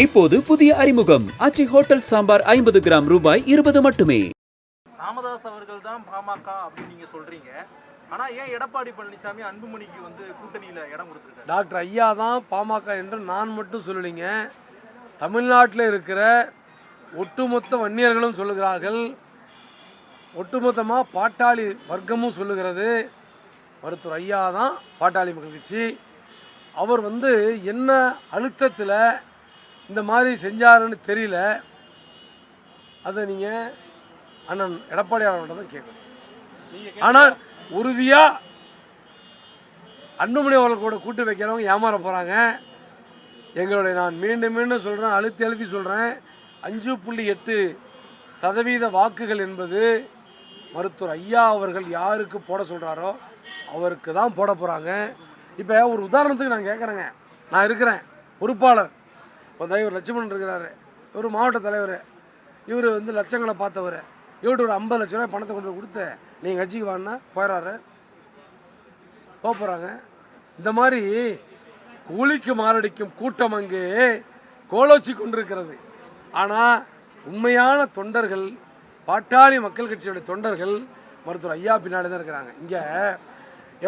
இப்போது புதிய அறிமுகம். அச்சி ஹோட்டல் சாம்பார் ஐம்பது கிராம் ரூபாய் இருபது மட்டுமே. ராமதாஸ் அவர்கள் தான் பாமக அப்படின்னு நீங்க சொல்றீங்க. ஆனா ஏன் எடப்பாடி பழனிசாமி அன்புமணிக்கு வந்து கூட்டணியில இடம் கொடுத்துருக்காரு? டாக்டர் ஐயா தான் பாமக என்று நான் மட்டும் சொல்லலைங்க. தமிழ்நாட்டில் இருக்கிற ஒட்டுமொத்த வன்னியர்களும் சொல்லுகிறார்கள். ஒட்டுமொத்தமாக பாட்டாளி வர்க்கமும் சொல்லுகிறது. மருத்துவர் ஐயா தான் பாட்டாளி மக்கள் கட்சி. அவர் வந்து என்ன அழுத்தத்தில் இந்த மாதிரி செஞ்சாருன்னு தெரியல. அதை நீங்கள் அண்ணன் எடப்பாடி அவர்கள்ட்ட தான் கேட்கணும். ஆனால் உறுதியாக அன்புமணி அவர்கள் கூட கூட்டு வைக்கிறவங்க ஏமாற போகிறாங்க எங்களுடைய நான் மீண்டும் மீண்டும் சொல்கிறேன் அழுத்தி அழுத்தி சொல்கிறேன் அஞ்சு புள்ளி எட்டு சதவீத வாக்குகள் என்பது மருத்துவர் ஐயா அவர்கள் யாருக்கு போட சொல்கிறாரோ அவருக்கு தான் போட போகிறாங்க இப்போ ஒரு உதாரணத்துக்கு நான் கேட்குறேங்க நான் இருக்கிறேன் பொறுப்பாளர். இப்போ இவர் லட்சுமணன் இருக்கிறாரு. இவர் மாவட்ட தலைவர். இவர் வந்து லட்சங்களை பார்த்தவர். இவர்கிட்ட ஒரு ஐம்பது லட்ச ரூபாய் பணத்தை கொண்டு போய் கொடுத்து நீங்கள் கட்சிக்கு வாங்கினா போயிடறாரு போக போகிறாங்க இந்த மாதிரி கூலிக்கு மாரடிக்கும் கூட்டம் அங்கே கோலோச்சி கொண்டிருக்கிறது. ஆனால் உண்மையான தொண்டர்கள் பாட்டாளி மக்கள் கட்சியுடைய தொண்டர்கள் மருத்துவர் ஐயா பின்னாடி தான் இருக்கிறாங்க. இங்கே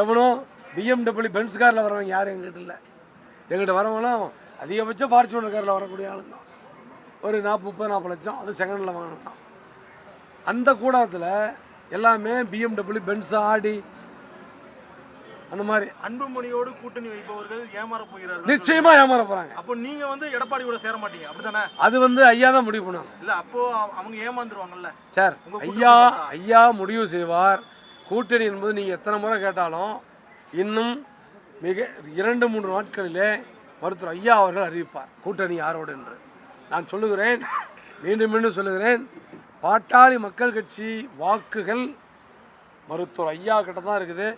எவனோ பிஎம்டபிள்யூ பென்ஸ் காரில் வரவங்க யாரும் எங்கிட்ட இல்லை. எங்கிட்ட வரவங்களும் அதிகபட்சம் ஃபார்ச்சுனர் காரில் வரக்கூடிய ஆளு தான். ஒரு நாற்பது முப்பது நாற்பது லட்சம் அது செகண்டில் வாங்கினது தான். அந்த கூடத்தில் எல்லாமே பிஎம்டபிள்யூ பென்ஸ் ஆடி அந்த மாதிரி. அன்புமணியோடு கூட்டணி வைப்பவர்கள் ஏமாற போகிறார்கள். நிச்சயமா ஏமாற போறாங்க. அப்போ நீங்க வந்து எடப்பாடி கூட சேர மாட்டீங்க. அப்படிதானே அது வந்து ஐயா தான் முடிவு பண்ணுவாங்க. இல்ல அப்போ அவ- அவங்க ஏமாந்துருவாங்கல்ல. சார் ஐயா? ஐயா முடிவு செய்வார். கூட்டணி என்பது நீங்கள் எத்தனை முறை கேட்டாலும் இன்னும் மிக இரண்டு மூன்று நாட்களிலே மருத்துவர் ஐயா அவர்கள் அறிவிப்பார் கூட்டணி யாரோடு என்று. நான் சொல்லுகிறேன் மீண்டும் மீண்டும் சொல்லுகிறேன் பாட்டாளி மக்கள் கட்சி வாக்குகள் மருத்துவர் ஐயா கிட்ட தான் இருக்குது.